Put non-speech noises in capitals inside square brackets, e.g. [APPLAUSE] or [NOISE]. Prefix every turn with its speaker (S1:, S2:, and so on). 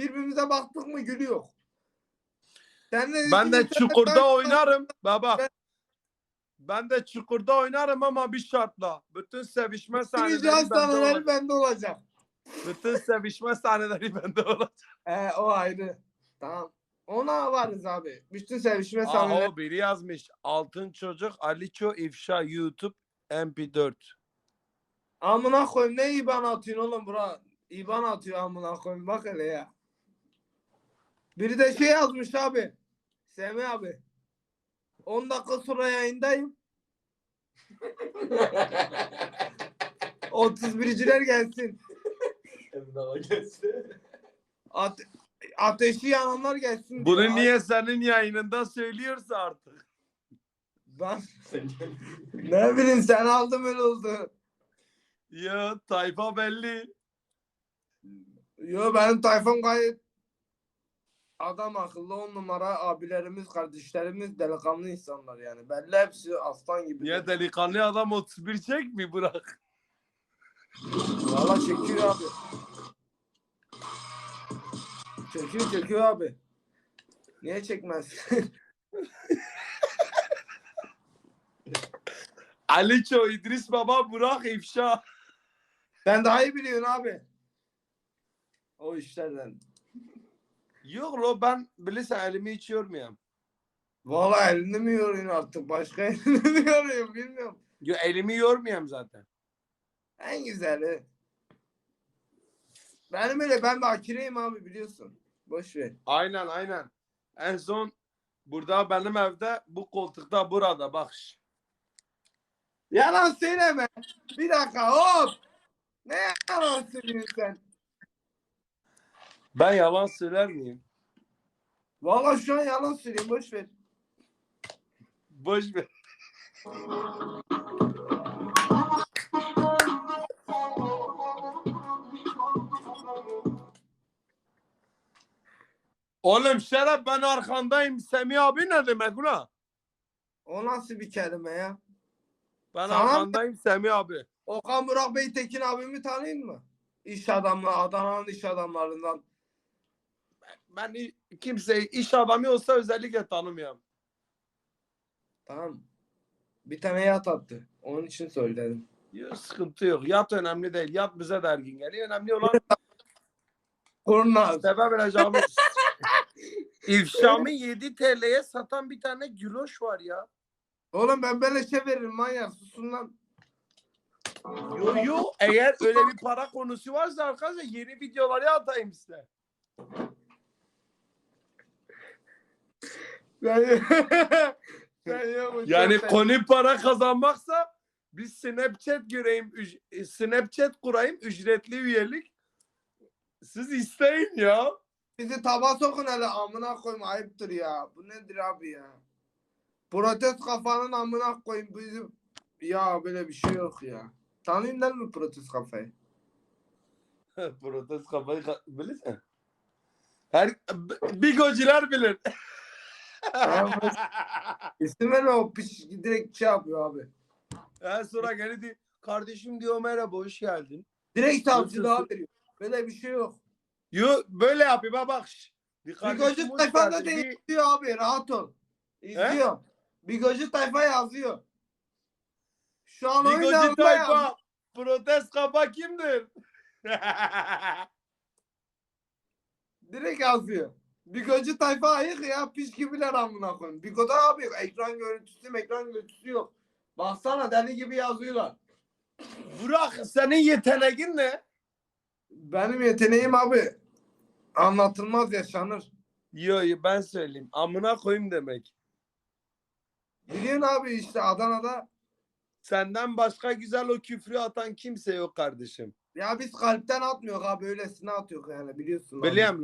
S1: Birbirimize baktık mı gülüyor. Sen de
S2: Ben de çukurda oynarım baba.
S1: Ben-
S2: Ben de çukurda oynarım ama bir şartla. Bütün sevişme sahneleri bende
S1: sahneleri
S2: olacak.
S1: bende olacak.
S2: Bütün sevişme sahneleri [LAUGHS] bende olacak.
S1: Ee, o ayrı. Tamam. Ona varız abi. Bütün sevişme
S2: Aha
S1: sahneleri.
S2: o biri yazmış. Altın çocuk Aliço ifşa YouTube MP4.
S1: Amına koyayım ne IBAN atıyorsun oğlum bura. IBAN atıyor amına koyayım bak hele ya. Biri de şey yazmış abi. Semih abi. 10 dakika sonra yayındayım. [LAUGHS] 31'ciler gelsin. Ate- ateşi yananlar gelsin.
S2: Bunu
S1: diyor.
S2: niye senin yayınında söylüyorsa artık.
S1: Ben ne bileyim sen aldın öyle oldu.
S2: Ya tayfa belli.
S1: Yo benim tayfam gayet adam akıllı on numara abilerimiz, kardeşlerimiz delikanlı insanlar yani. Belli hepsi aslan gibi.
S2: Niye delikanlı adam 31 çek mi bırak?
S1: Valla çekiyor abi. Çekiyor çekiyor abi. Niye çekmez? [LAUGHS]
S2: Aliço, İdris Baba, Burak ifşa.
S1: Sen daha iyi biliyorsun abi. O işlerden.
S2: Yok lo ben bilirsen elimi hiç yormuyorum.
S1: Valla elini mi yoruyorsun artık? Başka [LAUGHS] elini mi yoruyorsun bilmiyorum.
S2: Yo, elimi yormuyorum zaten.
S1: En güzeli. Benim öyle ben bakireyim abi biliyorsun. Boş ver.
S2: Aynen aynen. En son burada benim evde bu koltukta burada bak.
S1: Yalan söyleme. Bir dakika hop. Ne yalan söylüyorsun sen?
S2: Ben yalan söyler miyim?
S1: Valla şu an yalan söylüyorum boş ver.
S2: Boş ver. Oğlum Şeref ben arkandayım. Semih abi ne demek ulan?
S1: O nasıl bir kelime ya?
S2: Ben
S1: Sana
S2: arkandayım Semih abi.
S1: Okan Burak Bey Tekin abimi tanıyın mı? İş adamı, Adana'nın iş adamlarından.
S2: Ben kimseyi iş adamı olsa özellikle tanımıyorum.
S1: Tamam. Bir tane yat attı. Onun için söyledim.
S2: Yok sıkıntı yok. Yat önemli değil. Yat bize dergin geliyor. Önemli olan
S1: Kurnaz.
S2: sebep vereceğimiz. [LAUGHS] İfşamı 7 TL'ye satan bir tane güloş var ya.
S1: Oğlum ben böyle şey veririm manyak susun lan.
S2: Yo yo eğer öyle bir para konusu varsa arkadaşlar yeni videoları atayım size. Yani [LAUGHS]
S1: Çok-
S2: konu para kazanmaksa biz Snapchat göreyim, Snapchat kurayım ücretli üyelik. Siz isteyin ya.
S1: Bizi taba sokun hele amına koyayım ayıptır ya. Bu nedir abi ya? Protest kafanın amına koyayım bizim. Ya böyle bir şey yok ya. Tanıyın değil mi protest kafayı? [LAUGHS]
S2: Protest kafayı ka- bilirsin. Her bigociler bilir. [LAUGHS]
S1: İsim verme o piç direkt şey yapıyor abi.
S2: En sonra geldi diyor, kardeşim diyor merhaba hoş geldin.
S1: Direkt savcı daha veriyor. Böyle bir şey yok.
S2: Yo böyle yapıyor bak bak. Bir hoş
S1: tayfada
S2: bir-
S1: izliyor abi rahat ol. İzliyor. Bigocu tayfa yazıyor. Şu an yanında
S2: tayfa. Protest kafa kimdir? [LAUGHS]
S1: Direkt yazıyor. Bigocu tayfa ayık ya piç gibiler amına koyayım. Bigoda abi ekran görüntüsü ekran görüntüsü yok. Baksana deli gibi yazıyorlar.
S2: Burak senin yeteneğin ne?
S1: Benim yeteneğim abi anlatılmaz yaşanır.
S2: Yo yo ben söyleyeyim. Amına koyayım demek.
S1: Biliyorsun abi işte Adana'da
S2: Senden başka güzel o küfrü atan kimse yok kardeşim.
S1: ya biz kalpten atmıyoruz abi öylesine atıyoruz yani biliyorsun. abi.
S2: Biliyorum